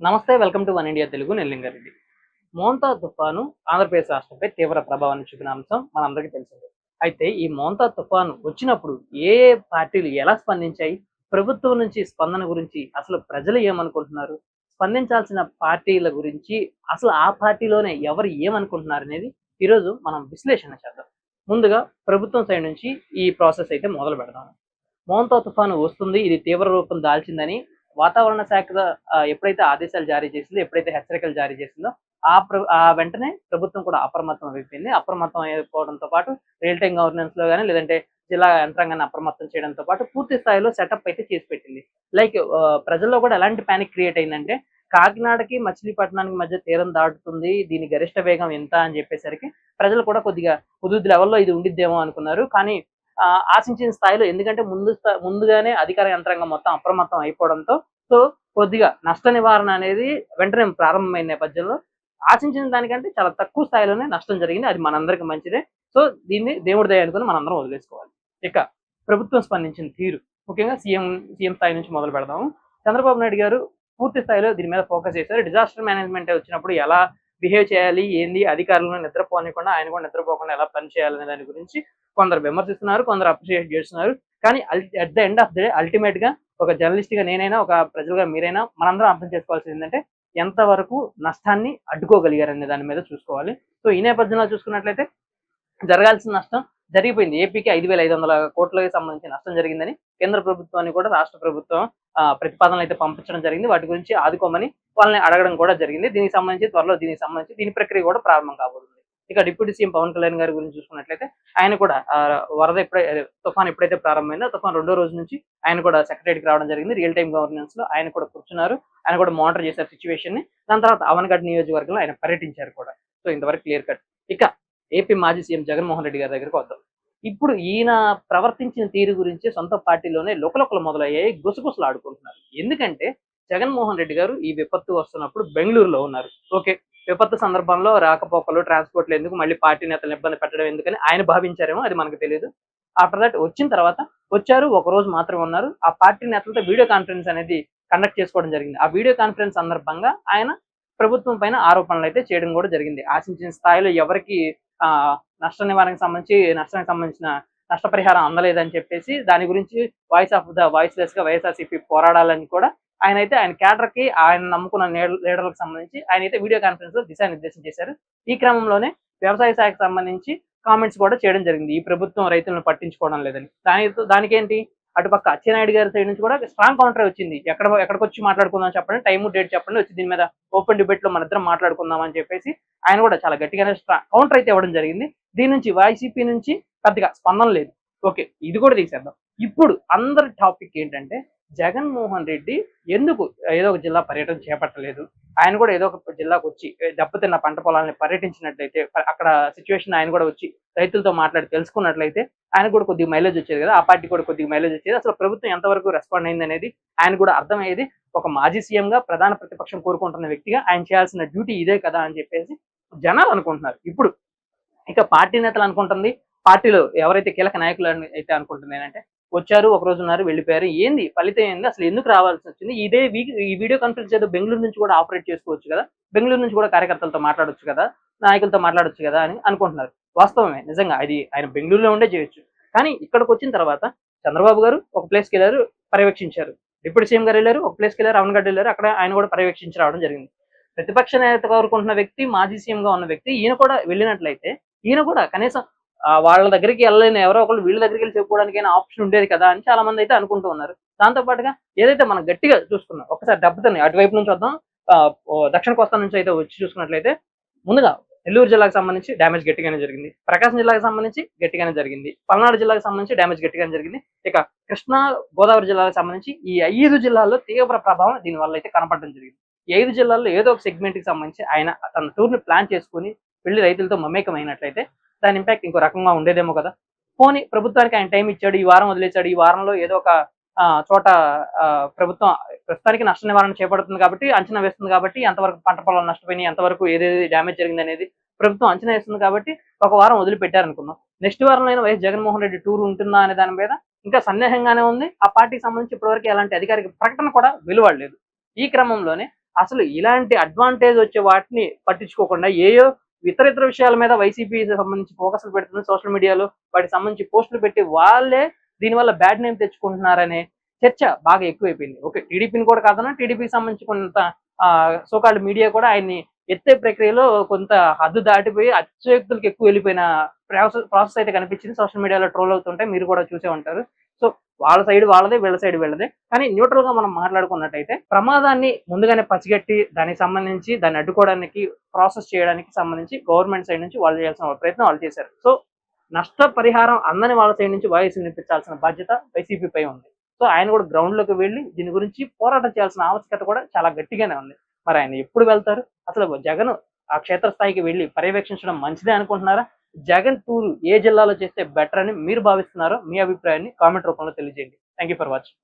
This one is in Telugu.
నమస్తే welcome to one India Telugu నెల్లింగారెడ్డి Montha తుఫాను ఆంధ్రప్రదేశ్ రాష్ట్రంపై తీవ్ర ప్రభావాన్ని చూపిన అంశం మనందరికీ తెలిసిందే. అయితే ఈ మోంతా తుఫాను వచ్చినప్పుడు ఏ ఏ పార్టీలు ఎలా స్పందించాయి? ప్రభుత్వం నుంచి స్పందన గురించి అసలు ప్రజలు ఏమనుకుంటున్నారు? స్పందించాల్సిన పార్టీల గురించి అసలు ఆ పార్టీలోనే ఎవరు ఏమనుకుంటున్నారు అనేది ఈరోజు మనం విశ్లేషణ చేద్దాం. ముందుగా ప్రభుత్వం సైడ్ నుంచి ఈ ప్రాసెస్ అయితే మొదలు పెడదాం. మోంతా తుఫాను వస్తుంది ఇది తీవ్ర రూపం దాల్చిందని వాతావరణ శాఖ ఎప్పుడైతే ఆదేశాలు జారీ చేసిందో ఎప్పుడైతే హెచ్చరికలు జారీ చేసిందో ఆ ఆ వెంటనే ప్రభుత్వం కూడా అప్రమత్తం అయిపోయింది. అప్రమత్తం అయిపోవడంతో పాటు రియల్ టైం గవర్నెన్స్లో కానీ లేదంటే జిల్లా యంత్రాంగాన్ని అప్రమత్తం చేయడంతో పాటు పూర్తి స్థాయిలో సెటప్ అయితే చేసి పెట్టింది. లైక్ ప్రజల్లో కూడా ఎలాంటి ప్యానిక్ క్రియేట్ అయిందంటే కాకినాడకి మచిలీపట్నానికి మధ్య తీరం దాటుతుంది దీని గరిష్ట వేగం ఎంత అని చెప్పేసరికి ప్రజలు కూడా కొద్దిగా హుదూద్ లెవెల్లో ఇది ఉండిద్దేమో అనుకున్నారు. కానీ ఆశించిన స్థాయిలో ఎందుకంటే ముందు ముందుగానే అధికార యంత్రాంగం మొత్తం అప్రమత్తం అయిపోవడంతో సో కొద్దిగా నష్ట నివారణ అనేది వెంటనే ప్రారంభమైన నేపథ్యంలో ఆశించిన దానికంటే చాలా తక్కువ స్థాయిలోనే నష్టం జరిగింది. అది మనందరికి మంచిదే. సో దీన్ని దేవుడి దయ అనుకుని మనందరం వదిలేసుకోవాలి. ఇక ప్రభుత్వం స్పందించిన తీరు. ముఖ్యంగా సీఎం సీఎం స్థాయి నుంచి మొదలు పెడదాము. చంద్రబాబు నాయుడు గారు పూర్తి స్థాయిలో దీని మీద ఫోకస్ చేశారు. డిజాస్టర్ మేనేజ్మెంట్ వచ్చినప్పుడు ఎలా బిహేవ్ చేయాలి ఏంది అధికారులను నిద్రపోనికుండా ఆయన కూడా నిద్రపోకుండా ఎలా పని చేయాలనే దాని గురించి కొందరు విమర్శిస్తున్నారు కొందరు అప్రిషియేట్ చేస్తున్నారు. కానీ at the end of the day అల్టిమేట్గా ఒక జర్నలిస్ట్గా నేనైనా ఒక ప్రజలుగా మీరైనా మనందరం అర్థం చేసుకోవాల్సింది ఏంటంటే ఎంతవరకు నష్టాన్ని అడ్డుకోగలిగారనే దాని మీద చూసుకోవాలి. సో ఈ నేపథ్యంలో చూసుకున్నట్లయితే జరగాల్సిన నష్టం జరిగిపోయింది. ఏపీకి ఐదు వేల ఐదు వందల కోట్లకి సంబంధించి నష్టం జరిగిందని కేంద్ర ప్రభుత్వాన్ని కూడా రాష్ట్ర ప్రభుత్వం ఆ, ప్రతిపాదనలు అయితే పంపించడం జరిగింది. వాటి గురించి ఆదుకోమని వాళ్ళని అడగడం కూడా జరిగింది. దీనికి సంబంధించి త్వరలో దీనికి సంబంధించి దీని ప్రక్రియ కూడా ప్రారంభం కాబోతుంది. ఇక డిప్యూటీ సీఎం పవన్ కళ్యాణ్ గారి గురించి చూసుకున్నట్లయితే ఆయన కూడా వరద ఎప్పుడై తుఫాన్ ఎప్పుడైతే ప్రారంభమైందో తుఫాన్ రెండో రోజు నుంచి ఆయన కూడా సెక్రటరీకి రావడం జరిగింది. రియల్ టైం గవర్నెన్స్లో ఆయన కూడా కూర్చున్నారు. ఆయన కూడా మానిటర్ చేశారు సిచ్యువేషన్ని. దాని తర్వాత అవన్గఢ్ నియోజకవర్గంలో ఆయన పర్యటించారు కూడా. సో ఇంతవరకు క్లియర్ కట్. ఇక ఏపీ మాజీ సీఎం జగన్మోహన్ రెడ్డి గారి దగ్గరకు వద్దాం. ఇప్పుడు ఈయన ప్రవర్తించిన తీరు గురించి సొంత పార్టీలోనే లుకలుకలు మొదలయ్యాయి గుసగుసలు ఆడుకుంటున్నారు. ఎందుకంటే జగన్మోహన్ రెడ్డి గారు ఈ విపత్తు వస్తున్నప్పుడు బెంగళూరులో ఉన్నారు. ఓకే. విపత్తు సందర్భంలో రాకపోకలు ట్రాన్స్పోర్ట్లు ఎందుకు మళ్ళీ పార్టీ నేతలను ఇబ్బంది పెట్టడం ఎందుకని ఆయన భావించారేమో అది మనకు తెలియదు ఆఫ్టర్ దట్ వచ్చిన తర్వాత వచ్చారు ఒక రోజు మాత్రమే ఉన్నారు. ఆ పార్టీ నేతలతో వీడియో కాన్ఫరెన్స్ అనేది కండక్ట్ చేసుకోవడం జరిగింది. ఆ వీడియో కాన్ఫరెన్స్ సందర్భంగా ఆయన ప్రభుత్వం పైన ఆరోపణలు అయితే చేయడం కూడా జరిగింది. ఆశించిన స్థాయిలో ఎవరికి ఆ నష్ట నివారణకు సంబంధించి నష్టానికి సంబంధించిన నష్టపరిహారం అందలేదని చెప్పేసి దాని గురించి వాయిస్ ఆఫ్ ద వాయిస్ లెస్గా వైఎస్ఆర్సీపీ పోరాడాలని కూడా ఆయన అయితే ఆయన క్యాడర్కి ఆయన నమ్ముకున్న లీడర్లకు సంబంధించి ఆయన అయితే వీడియో కాన్ఫరెన్స్లో దిశానిర్దేశం చేశారు. ఈ క్రమంలోనే వ్యవసాయ శాఖకు సంబంధించి కామెంట్స్ కూడా చేయడం జరిగింది. ఈ ప్రభుత్వం రైతులను పట్టించుకోవడం లేదని. దానితో దానికేంటి? అటుపక్క అచ్చెన్నాయుడు గారి సైడ్ నుంచి కూడా స్ట్రాంగ్ కౌంటర్ వచ్చింది. ఎక్కడ ఎక్కడికి వచ్చి మాట్లాడుకుందాం చెప్పండి టైం డేట్ చెప్పండి వచ్చి దీని మీద ఓపెన్ డిబేట్లో మన ఇద్దరం మాట్లాడుకుందాం అని చెప్పేసి ఆయన కూడా చాలా గట్టిగానే కౌంటర్ అయితే ఇవ్వడం జరిగింది. దీని నుంచి వైసీపీ నుంచి పెద్దగా స్పందన లేదు. ఓకే ఇది కూడా తీసేద్దాం. ఇప్పుడు అందరి టాపిక్ ఏంటంటే జగన్మోహన్ రెడ్డి ఎందుకు ఏదో ఒక జిల్లా పర్యటన చేపట్టలేదు? ఆయన కూడా ఏదో ఒక జిల్లాకు వచ్చి దెబ్బతిన్న పంట పొలాలని పర్యటించినట్లయితే అక్కడ సిచ్యువేషన్ ఆయన కూడా వచ్చి రైతులతో మాట్లాడి తెలుసుకున్నట్లయితే ఆయన కూడా కొద్దిగా మైలేజ్ వచ్చేది కదా ఆ పార్టీ కూడా కొద్దిగా మైలేజ్ వచ్చేది. అసలు ప్రభుత్వం ఎంతవరకు రెస్పాండ్ అయింది అనేది ఆయన కూడా అర్థమయ్యేది. ఒక మాజీ సీఎం గా ప్రధాన ప్రతిపక్షం కోరుకుంటున్న వ్యక్తిగా ఆయన చేయాల్సిన డ్యూటీ ఇదే కదా అని చెప్పేసి జనాలు అనుకుంటున్నారు. ఇప్పుడు ఇక పార్టీ నేతలు అనుకుంటుంది పార్టీలో ఎవరైతే కీలక నాయకులు అని అయితే అనుకుంటుంది ఏంటంటే వచ్చారు ఒక రోజు ఉన్నారు వెళ్ళిపోయారు. ఏంది? ఫలితం ఏంది? అసలు ఎందుకు రావాల్సి వచ్చింది? ఇదే వీక్ ఈ వీడియో కాన్ఫరెన్స్ ఏదో బెంగళూరు నుంచి కూడా ఆపరేట్ చేసుకోవచ్చు కదా? బెంగళూరు నుంచి కూడా కార్యకర్తలతో మాట్లాడొచ్చు కదా? నాయకులతో మాట్లాడొచ్చు కదా? అని అనుకుంటున్నారు. వాస్తవమే నిజంగా అది ఆయన బెంగళూరులో ఉండే చేయొచ్చు. కానీ ఇక్కడికి వచ్చిన తర్వాత చంద్రబాబు గారు ఒక ప్లేస్కి వెళ్ళారు పర్యవేక్షించారు. డిప్యూటీ సీఎం గారు వెళ్ళారు ఒక ప్లేస్కి వెళ్ళారు అవనగడ్డ వెళ్ళారు అక్కడ ఆయన కూడా పర్యవేక్షించి రావడం జరిగింది. ప్రతిపక్ష నేత కోరుకుంటున్న వ్యక్తి మాజీ సీఎంగా ఉన్న వ్యక్తి ఈయన కూడా వెళ్ళినట్లయితే ఈయన కూడా కనీసం వాళ్ళ దగ్గరికి వెళ్ళలేని ఎవరో ఒకళ్ళు వీళ్ళ దగ్గరికి వెళ్ళి చెప్పుకోవడానికైనా ఆప్షన్ ఉండేది కదా అని చాలా మంది అయితే అనుకుంటూ ఉన్నారు. దాంతో పాటుగా ఏదైతే మనం గట్టిగా చూసుకున్నాం ఒకసారి దెబ్బతిని అటువైపు నుంచి వద్దాం ఆ, దక్షిణ కోస్తా నుంచి అయితే వచ్చి చూసుకున్నట్లయితే ముందుగా నెల్లూరు జిల్లాకు సంబంధించి డ్యామేజ్ గట్టిగానే జరిగింది. ప్రకాశం జిల్లాకు సంబంధించి గట్టిగానే జరిగింది. పల్నాడు జిల్లాకు సంబంధించి డ్యామేజ్ గట్టిగానే జరిగింది. ఇక కృష్ణా గోదావరి జిల్లాకు సంబంధించి ఈ ఐదు జిల్లాల్లో తీవ్ర ప్రభావం దీని వల్ల అయితే కనపడడం జరిగింది. ఈ ఐదు జిల్లాల్లో ఏదో ఒక సెగ్మెంట్కి సంబంధించి ఆయన తన టూర్ని ప్లాన్ చేసుకుని వెళ్ళి రైతులతో మమేకమైనట్లయితే దాని ఇంపాక్ట్ ఇంకో రకంగా ఉండేదేమో కదా. పోనీ ప్రభుత్వానికి ఆయన టైం ఇచ్చాడు ఈ వారం వదిలేశాడు ఈ వారంలో ఏదో ఒక చోట ఆ, ప్రభుత్వం ప్రస్తుతానికి నష్ట నివారణ చేపడుతుంది కాబట్టి అంచనా వేస్తుంది కాబట్టి ఎంతవరకు పంట పొలాలు నష్టపోయినాయి ఎంతవరకు ఏదేది డ్యామేజ్ జరిగింది అనేది ప్రభుత్వం అంచనా వేస్తుంది కాబట్టి ఒక వారం వదిలిపెట్టారనుకున్నాం నెక్స్ట్ వారంలో అయినా వైఎస్ జగన్మోహన్ రెడ్డి టూర్ ఉంటుందా అనే దాని మీద ఇంకా సందేహంగానే ఉంది. ఆ పార్టీకి సంబంధించి ఇప్పటివరకు ఎలాంటి అధికారిక ప్రకటన కూడా వెలువడలేదు. ఈ క్రమంలోనే అసలు ఇలాంటి అడ్వాంటేజ్ వచ్చే వాటిని పట్టించుకోకుండా ఏయో ఇతర ఇతర విషయాల మీద వైసీపీ సంబంధించి ఫోకస్లు పెడుతుంది. సోషల్ మీడియాలో వాటికి సంబంధించి పోస్టులు పెట్టి వాళ్ళే దీనివల్ల బ్యాడ్ నేమ్ తెచ్చుకుంటున్నారనే చర్చ బాగా ఎక్కువైపోయింది. ఓకే టీడీపీని కూడా కాదన్నా టీడీపీకి సంబంధించి కొంత సోకాల్డ్ మీడియా కూడా ఆయన్ని ఎత్తే ప్రక్రియలో కొంత హద్దు దాటిపోయి అత్యక్తులకు ఎక్కువ వెళ్ళిపోయిన ప్రాసెస్ ప్రాసెస్ అయితే కనిపించింది. సోషల్ మీడియాలో ట్రోల్ అవుతుంటే మీరు కూడా చూసే ఉంటారు. వాళ్ళ సైడ్ వాళ్ళదే వీళ్ళ సైడ్ వీళ్ళదే. కానీ న్యూట్రల్గా మనం మాట్లాడుకున్నట్టయితే ప్రమాదాన్ని ముందుగానే పసిగట్టి దానికి సంబంధించి దాన్ని అడ్డుకోవడానికి ప్రాసెస్ చేయడానికి సంబంధించి గవర్నమెంట్ సైడ్ నుంచి వాళ్ళు చేయాల్సిన ప్రయత్నం వాళ్ళు చేశారు. సో నష్ట పరిహారం అందని వాళ్ళ సైడ్ నుంచి వాయిస్ వినిపించాల్సిన బాధ్యత వైసీపీ పై ఉంది. సో ఆయన కూడా గ్రౌండ్లోకి వెళ్ళి దీని గురించి పోరాటం చేయాల్సిన ఆవశ్యకత కూడా చాలా గట్టిగానే ఉంది. మరి ఆయన ఎప్పుడు వెళ్తారు? అసలు జగన్ ఆ క్షేత్రస్థాయికి వెళ్ళి పర్యవేక్షించడం మంచిదే అనుకుంటున్నారా? జగన్ టూర్ ఏ జిల్లాలో చేస్తే బెటర్ అని మీరు భావిస్తున్నారో మీ అభిప్రాయాన్ని కామెంట్ రూపంలో తెలియజేయండి. Thank you for watching